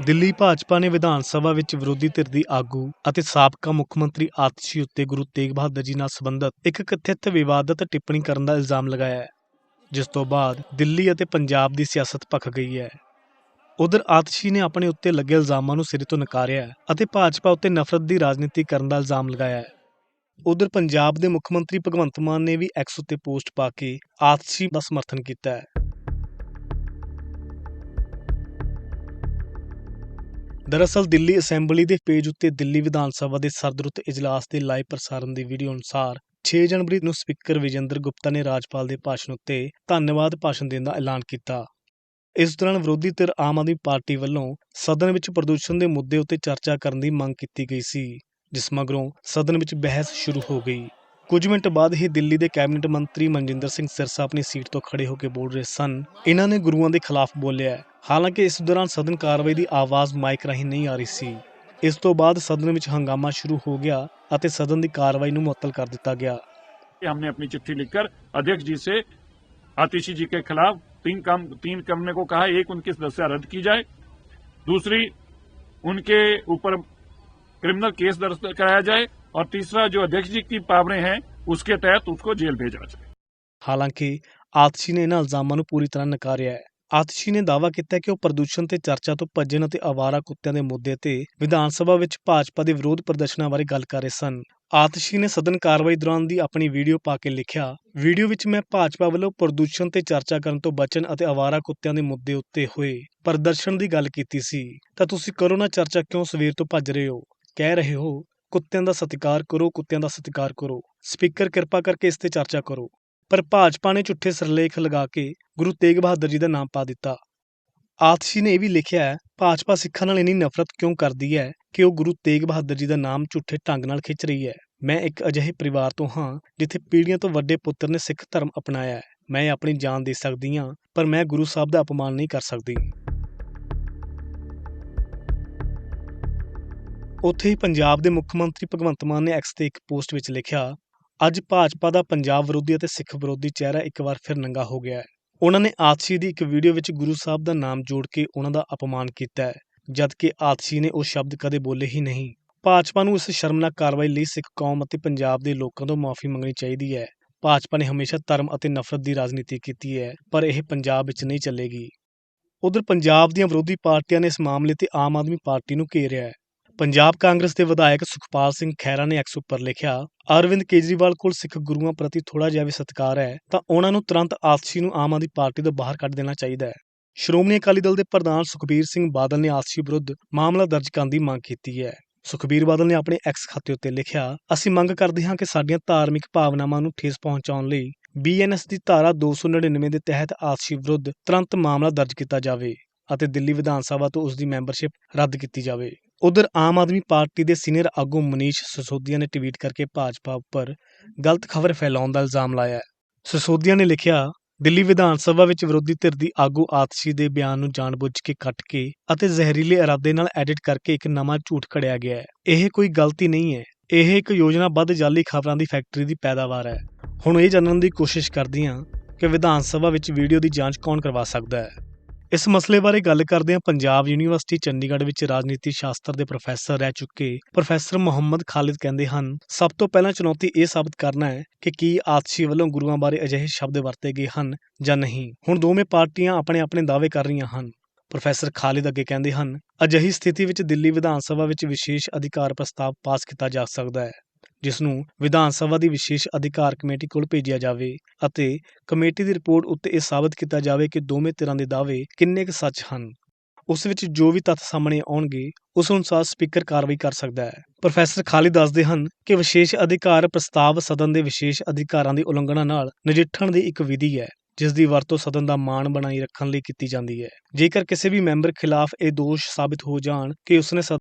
ਦਿੱਲੀ ਭਾਜਪਾ ਨੇ ਵਿਧਾਨ ਸਭਾ ਵਿੱਚ ਵਿਰੋਧੀ ਧਿਰ ਦੀ ਆਗੂ ਅਤੇ ਸਾਬਕਾ ਮੁੱਖ ਮੰਤਰੀ ਆਤਸ਼ੀ ਉੱਤੇ ਗੁਰੂ ਤੇਗ ਬਹਾਦਰ ਜੀ ਨਾਲ ਸੰਬੰਧਿਤ ਇੱਕ ਕਥਿਤ ਵਿਵਾਦਤ ਟਿੱਪਣੀ ਕਰਨ ਦਾ ਇਲਜ਼ਾਮ ਲਗਾਇਆ ਹੈ, ਜਿਸ ਤੋਂ ਬਾਅਦ ਦਿੱਲੀ ਅਤੇ ਪੰਜਾਬ ਦੀ ਸਿਆਸਤ ਭਖ ਗਈ ਹੈ। ਉਧਰ ਆਤਸ਼ੀ ਨੇ ਆਪਣੇ ਉੱਤੇ ਲੱਗੇ ਇਲਜ਼ਾਮਾਂ ਨੂੰ ਸਿਰੇ ਤੋਂ ਨਕਾਰਿਆ ਅਤੇ ਭਾਜਪਾ ਉੱਤੇ ਨਫ਼ਰਤ ਦੀ ਰਾਜਨੀਤੀ ਕਰਨ ਦਾ ਇਲਜ਼ਾਮ ਲਗਾਇਆ ਹੈ। ਉਧਰ ਪੰਜਾਬ ਦੇ ਮੁੱਖ ਮੰਤਰੀ ਭਗਵੰਤ ਮਾਨ ਨੇ ਵੀ ਐਕਸ ਉੱਤੇ ਪੋਸਟ ਪਾ ਕੇ ਆਤਸ਼ੀ ਦਾ ਸਮਰਥਨ ਕੀਤਾ ਹੈ। ਦਰਅਸਲ ਦਿੱਲੀ ਅਸੈਂਬਲੀ ਦੇ ਪੇਜ ਉੱਤੇ ਦਿੱਲੀ ਵਿਧਾਨ ਸਭਾ ਦੇ ਸਰਦਰੁੱਤ ਇਜਲਾਸ ਦੇ ਲਾਈਵ ਪ੍ਰਸਾਰਣ ਦੀ ਵੀਡੀਓ ਅਨੁਸਾਰ 6 ਜਨਵਰੀ ਨੂੰ ਸਪੀਕਰ ਵਿਜੇਂਦਰ ਗੁਪਤਾ ਨੇ ਰਾਜਪਾਲ ਦੇ ਭਾਸ਼ਣ ਉੱਤੇ ਧੰਨਵਾਦ ਭਾਸ਼ਣ ਦੇਣ ਦਾ ਐਲਾਨ ਕੀਤਾ। ਇਸ ਦੌਰਾਨ ਵਿਰੋਧੀ ਧਿਰ ਆਮ ਆਦਮੀ ਪਾਰਟੀ ਵੱਲੋਂ ਸਦਨ ਵਿੱਚ ਪ੍ਰਦੂਸ਼ਣ ਦੇ ਮੁੱਦੇ ਉੱਤੇ ਚਰਚਾ ਕਰਨ ਦੀ ਮੰਗ ਕੀਤੀ ਗਈ ਸੀ, ਜਿਸ ਮਗਰੋਂ ਸਦਨ ਵਿੱਚ ਬਹਿਸ ਸ਼ੁਰੂ ਹੋ ਗਈ। ਕੁਝ ਮਿੰਟ ਬਾਅਦ ਹੀ ਦਿੱਲੀ ਦੇ ਕੈਬਨਿਟ ਮੰਤਰੀ ਮਨਜਿੰਦਰ ਸਿੰਘ ਸਿਰਸਾ ਆਪਣੀ ਸੀਟ ਤੋਂ ਖੜੇ ਹੋ ਕੇ ਬੋਲ ਰਹੇ ਸਨ ਇਹਨਾਂ ਨੇ ਗੁਰੂਆਂ ਦੇ ਖਿਲਾਫ ਬੋਲਿਆ ਹੈ। ਹਾਲਾਂਕਿ ਇਸ ਦੌਰਾਨ ਸਦਨ ਕਾਰਵਾਈ ਦੀ ਆਵਾਜ਼ ਮਾਈਕ ਰਾਹੀਂ ਨਹੀਂ ਆ ਰਹੀ ਸੀ ਇਸ ਤੋਂ ਬਾਅਦ ਸਦਨ ਵਿੱਚ ਹੰਗਾਮਾ ਸ਼ੁਰੂ ਹੋ ਗਿਆ ਅਤੇ ਸਦਨ ਦੀ ਕਾਰਵਾਈ ਨੂੰ ਮੁਅੱਤਲ ਕਰ ਦਿੱਤਾ ਗਿਆ कि हमने अपनी चिट्ठी लिखकर अध्यक्ष जी से आतिशी जी के खिलाफ तीन काम तीन करने को कहा एक उनकी सदस्यता रद्द की जाए दूसरी उनके ऊपर क्रिमिनल केस दर्ज कराया जाए और तीसरा जो अध्यक्ष जी की पावरें हैं उसके तहत उसको जेल भेजा जाए ਹਾਲਾਂਕਿ ਆਤਸ਼ੀ ਨੇ ਇਹਨਾਂ ਇਲਜ਼ਾਮਾਂ ਨੂੰ ਪੂਰੀ ਤਰ੍ਹਾਂ ਨਕਾਰਿਆ ਹੈ ਆਤਸ਼ੀ ਨੇ ਦਾਅਵਾ ਕੀਤਾ ਹੈ ਕਿ ਉਹ ਪ੍ਰਦੂਸ਼ਣ ਤੇ ਚਰਚਾ ਤੋਂ ਭੱਜਣ ਅਤੇ ਆਵਾਰਾ ਕੁੱਤਿਆਂ ਦੇ ਮੁੱਦੇ ਤੇ ਵਿਧਾਨ ਸਭਾ ਵਿੱਚ ਭਾਜਪਾ ਦੇ ਵਿਰੋਧ ਪ੍ਰਦਰਸ਼ਨਾਂ ਬਾਰੇ ਗੱਲ ਕਰ ਰਹੇ ਸਨ ਆਤਸ਼ੀ ਨੇ ਸਦਨ ਕਾਰਵਾਈ ਦੌਰਾਨ ਦੀ ਆਪਣੀ ਵੀਡੀਓ ਪਾ ਕੇ ਲਿਖਿਆ ਵੀਡੀਓ ਵਿੱਚ ਮੈਂ ਭਾਜਪਾ ਵੱਲੋਂ ਪ੍ਰਦੂਸ਼ਣ ਤੇ ਚਰਚਾ ਕਰਨ ਤੋਂ ਬਚਣ ਅਤੇ ਆਵਾਰਾ ਕੁੱਤਿਆਂ ਦੇ ਮੁੱਦੇ ਉੱਤੇ ਹੋਏ ਪ੍ਰਦਰਸ਼ਨ ਦੀ ਗੱਲ ਕੀਤੀ ਸੀ ਤਾਂ ਤੁਸੀਂ ਕਰੋ ਨਾ ਚਰਚਾ ਕਿਉਂ ਸਵੇਰ ਤੋਂ ਭੱਜ ਰਹੇ ਹੋ ਕਹਿ ਰਹੇ ਹੋ ਕੁੱਤਿਆਂ ਦਾ ਸਤਿਕਾਰ ਕਰੋ, ਕੁੱਤਿਆਂ ਦਾ ਸਤਿਕਾਰ ਕਰੋ। ਸਪੀਕਰ, ਕਿਰਪਾ ਕਰਕੇ ਇਸ ਤੇ ਚਰਚਾ ਕਰੋ। ਪਰ ਭਾਜਪਾ ਨੇ ਝੁੱਠੇ ਸਿਰਲੇਖ ਲਗਾ ਕੇ ਗੁਰੂ ਤੇਗ ਬਹਾਦਰ ਜੀ ਦਾ ਨਾਮ ਪਾ ਦਿੱਤਾ। ਆਤਸ਼ੀ ਨੇ ਇਹ ਵੀ ਲਿਖਿਆ ਹੈ, ਭਾਜਪਾ ਸਿੱਖਾਂ ਨਾਲ ਇੰਨੀ ਨਫ਼ਰਤ ਕਿਉਂ ਕਰਦੀ ਹੈ ਕਿ ਉਹ ਗੁਰੂ ਤੇਗ ਬਹਾਦਰ ਜੀ ਦਾ ਨਾਮ ਝੂਠੇ ਢੰਗ ਨਾਲ ਖਿੱਚ ਰਹੀ ਹੈ? ਮੈਂ ਇੱਕ ਅਜਿਹੇ ਪਰਿਵਾਰ ਤੋਂ ਹਾਂ, ਜਿੱਥੇ ਪੀੜ੍ਹੀਆਂ ਤੋਂ ਵੱਡੇ ਪੁੱਤਰ ਨੇ ਸਿੱਖ ਧਰਮ ਅਪਣਾਇਆ ਹੈ। ਮੈਂ ਆਪਣੀ ਜਾਨ ਦੇ ਸਕਦੀ ਹਾਂ, ਪਰ ਮੈਂ ਗੁਰੂ ਸਾਹਿਬ ਦਾ ਅਪਮਾਨ ਨਹੀਂ ਕਰ ਸਕਦੀ। ਉੱਥੇ ਹੀ ਪੰਜਾਬ ਦੇ ਮੁੱਖ ਮੰਤਰੀ ਭਗਵੰਤ ਮਾਨ ਨੇ ਐਕਸ ਤੇ ਇੱਕ ਪੋਸਟ ਵਿੱਚ ਲਿਖਿਆ, ਅੱਜ ਭਾਜਪਾ ਦਾ ਪੰਜਾਬ ਵਿਰੋਧੀ ਅਤੇ ਸਿੱਖ ਵਿਰੋਧੀ ਚਿਹਰਾ ਇੱਕ ਵਾਰ ਫਿਰ ਨੰਗਾ ਹੋ ਗਿਆ ਹੈ। ਉਹਨਾਂ ਨੇ ਆਤਸ਼ੀ ਦੀ ਇੱਕ ਵੀਡੀਓ ਵਿੱਚ ਗੁਰੂ ਸਾਹਿਬ ਦਾ ਨਾਮ ਜੋੜ ਕੇ ਉਹਨਾਂ ਦਾ ਅਪਮਾਨ ਕੀਤਾ ਹੈ, ਜਦਕਿ ਆਤਸ਼ੀ ਨੇ ਉਹ ਸ਼ਬਦ ਕਦੇ ਬੋਲੇ ਹੀ ਨਹੀਂ। ਭਾਜਪਾ ਨੂੰ ਇਸ ਸ਼ਰਮਨਾਕ ਕਾਰਵਾਈ ਲਈ ਸਿੱਖ ਕੌਮ ਅਤੇ ਪੰਜਾਬ ਦੇ ਲੋਕਾਂ ਤੋਂ ਮਾਫੀ ਮੰਗਣੀ ਚਾਹੀਦੀ ਹੈ। ਭਾਜਪਾ ਨੇ ਹਮੇਸ਼ਾ ਧਰਮ ਅਤੇ ਨਫ਼ਰਤ ਦੀ ਰਾਜਨੀਤੀ ਕੀਤੀ ਹੈ, ਪਰ ਇਹ ਪੰਜਾਬ ਵਿੱਚ ਨਹੀਂ ਚੱਲੇਗੀ। ਉਧਰ ਪੰਜਾਬ ਦੀਆਂ ਵਿਰੋਧੀ ਪਾਰਟੀਆਂ ਨੇ ਇਸ ਮਾਮਲੇ ਤੇ ਆਮ ਆਦਮੀ ਪਾਰਟੀ ਨੂੰ ਘੇਰਿਆ ਹੈ। ਪੰਜਾਬ ਕਾਂਗਰਸ ਦੇ ਵਿਧਾਇਕ ਸੁਖਪਾਲ ਸਿੰਘ ਖਹਿਰਾ ਨੇ ਐਕਸ ਉੱਪਰ ਲਿਖਿਆ, ਅਰਵਿੰਦ ਕੇਜਰੀਵਾਲ ਕੋਲ ਸਿੱਖ ਗੁਰੂਆਂ ਪ੍ਰਤੀ ਥੋੜਾ ਜਿਹਾ ਵੀ ਸਤਿਕਾਰ ਹੈ, ਤਾਂ ਉਹਨਾਂ ਨੂੰ ਤੁਰੰਤ ਆਤਸ਼ੀ ਨੂੰ ਆਮ ਆਦਮੀ ਪਾਰਟੀ ਤੋਂ ਬਾਹਰ ਕੱਢ ਦੇਣਾ ਚਾਹੀਦਾ ਹੈ। ਸ਼੍ਰੋਮਣੀ ਅਕਾਲੀ ਦਲ ਦੇ ਪ੍ਰਧਾਨ ਸੁਖਬੀਰ ਸਿੰਘ ਬਾਦਲ ਨੇ ਆਤਸ਼ੀ ਵਿਰੁੱਧ ਮਾਮਲਾ ਦਰਜ ਕਰਨ ਦੀ ਮੰਗ ਕੀਤੀ ਹੈ। ਸੁਖਬੀਰ ਬਾਦਲ ਨੇ ਆਪਣੇ ਐਕਸ ਖਾਤੇ ਉੱਤੇ ਲਿਖਿਆ, ਅਸੀਂ ਮੰਗ ਕਰਦੇ ਹਾਂ ਕਿ ਸਾਡੀਆਂ ਧਾਰਮਿਕ ਭਾਵਨਾਵਾਂ ਨੂੰ ਠੇਸ ਪਹੁੰਚਾਉਣ ਲਈ ਬੀਐਨਐਸ ਦੀ ਧਾਰਾ 299 ਦੇ ਤਹਿਤ ਆਤਸ਼ੀ ਵਿਰੁੱਧ ਤੁਰੰਤ ਮਾਮਲਾ ਦਰਜ ਕੀਤਾ ਜਾਵੇ ਅਤੇ ਦਿੱਲੀ ਵਿਧਾਨ ਸਭਾ ਤੋਂ ਉਸ ਦੀ ਮੈਂਬਰਸ਼ਿਪ ਰੱਦ ਕੀਤੀ ਜਾਵੇ। ਉਧਰ ਆਮ ਆਦਮੀ ਪਾਰਟੀ ਦੇ ਸੀਨੀਅਰ ਆਗੂ ਮਨੀਸ਼ ਸਿਸੋਦੀਆ ਨੇ ਟਵੀਟ ਕਰਕੇ ਭਾਜਪਾ ਉੱਪਰ ਗਲਤ ਖਬਰ ਫੈਲਾਉਣ ਦਾ ਇਲਜ਼ਾਮ ਲਾਇਆ ਹੈ। ਸਿਸੋਦੀਆ ਨੇ ਲਿਖਿਆ, ਦਿੱਲੀ ਵਿਧਾਨ ਸਭਾ ਵਿੱਚ ਵਿਰੋਧੀ ਧਿਰ ਦੀ ਆਗੂ ਆਤਸ਼ੀ ਦੇ ਬਿਆਨ ਨੂੰ ਜਾਣਬੁੱਝ ਕੇ ਕੱਟ ਕੇ ਅਤੇ ਜ਼ਹਿਰੀਲੇ ਇਰਾਦੇ ਨਾਲ ਐਡਿਟ ਕਰਕੇ ਇੱਕ ਨਵਾਂ ਝੂਠ ਘੜਿਆ ਗਿਆ ਹੈ। ਇਹ ਕੋਈ ਗਲਤੀ ਨਹੀਂ ਹੈ। ਇਹ ਇੱਕ ਯੋਜਨਾਬੱਧ ਜਾਲੀ ਖਬਰਾਂ ਦੀ ਫੈਕਟਰੀ ਦੀ ਪੈਦਾਵਾਰ ਹੈ। ਹੁਣ ਇਹ ਜਾਣਨ ਦੀ ਕੋਸ਼ਿਸ਼ ਕਰਦੀ ਹਾਂ ਕਿ ਵਿਧਾਨ ਸਭਾ ਵਿੱਚ ਵੀਡੀਓ ਦੀ ਜਾਂਚ ਕੌਣ ਕਰਵਾ ਸਕਦਾ ਹੈ। ਇਸ ਮਸਲੇ ਬਾਰੇ ਗੱਲ ਕਰਦੇ ਹਾਂ ਪੰਜਾਬ ਯੂਨੀਵਰਸਿਟੀ ਚੰਡੀਗੜ੍ਹ ਵਿੱਚ ਰਾਜਨੀਤੀ ਸ਼ਾਸਤਰ ਦੇ ਪ੍ਰੋਫੈਸਰ ਰਹਿ ਚੁੱਕੇ ਪ੍ਰੋਫੈਸਰ ਮੁਹੰਮਦ ਖਾਲਿਦ ਕਹਿੰਦੇ ਹਨ, ਸਭ ਤੋਂ ਪਹਿਲਾਂ ਚੁਣੌਤੀ ਇਹ ਸਾਬਤ ਕਰਨਾ ਹੈ ਕਿ ਕੀ ਆਤਸ਼ੀ ਵੱਲੋਂ ਗੁਰੂਆਂ ਬਾਰੇ ਅਜਿਹੇ ਸ਼ਬਦ ਵਰਤੇ ਗਏ ਹਨ ਜਾਂ ਨਹੀਂ। ਹੁਣ ਦੋਵੇਂ ਪਾਰਟੀਆਂ ਆਪਣੇ ਆਪਣੇ ਦਾਅਵੇ ਕਰ ਰਹੀਆਂ ਹਨ। ਪ੍ਰੋਫੈਸਰ ਖਾਲਿਦ ਅੱਗੇ ਕਹਿੰਦੇ ਹਨ, ਅਜਿਹੀ ਸਥਿਤੀ ਵਿੱਚ ਦਿੱਲੀ ਵਿਧਾਨ ਸਭਾ ਵਿੱਚ ਵਿਸ਼ੇਸ਼ ਅਧਿਕਾਰ ਪ੍ਰਸਤਾਵ ਪਾਸ ਕੀਤਾ ਜਾ ਸਕਦਾ ਹੈ। ਜਿਸ ਨੂੰ ਵਿਧਾਨ ਸਭਾ ਦੀ ਵਿਸ਼ੇਸ਼ ਅਧਿਕਾਰ ਕਮੇਟੀ ਕੋਲ ਭੇਜਿਆ ਜਾਵੇ ਅਤੇ ਕਮੇਟੀ ਦੀ ਰਿਪੋਰਟ ਉੱਤੇ ਇਹ ਸਾਬਤ ਕੀਤਾ ਜਾਵੇ ਕਿ ਦੋਵੇਂ ਧਿਰਾਂ ਦੇ ਦਾਅਵੇ ਕਿੰਨੇ ਕੁ ਸੱਚ ਹਨ। ਉਸ ਵਿੱਚ ਜੋ ਵੀ ਤੱਥ ਸਾਹਮਣੇ ਆਉਣਗੇ, ਉਸ ਅਨੁਸਾਰ ਸਪੀਕਰ ਕਾਰਵਾਈ ਕਰ ਸਕਦਾ ਹੈ। ਪ੍ਰੋਫੈਸਰ ਖਾਲੀ ਦੱਸਦੇ ਹਨ ਕਿ ਵਿਸ਼ੇਸ਼ ਅਧਿਕਾਰ ਪ੍ਰਸਤਾਵ ਸਦਨ ਦੇ ਵਿਸ਼ੇਸ਼ ਅਧਿਕਾਰਾਂ ਦੀ ਉਲੰਘਣਾ ਨਾਲ ਨਜਿੱਠਣ ਦੀ ਇੱਕ ਵਿਧੀ ਹੈ, ਜਿਸ ਦੀ ਵਰਤੋਂ ਸਦਨ ਦਾ ਮਾਣ ਬਣਾਈ ਰੱਖਣ ਲਈ ਕੀਤੀ ਜਾਂਦੀ ਹੈ। ਜੇਕਰ ਕਿਸੇ ਵੀ ਮੈਂਬਰ ਖਿਲਾਫ ਇਹ ਦੋਸ਼ ਸਾਬਿਤ ਹੋ ਜਾਣ ਕਿ ਉਸਨੇ ਸਦਨ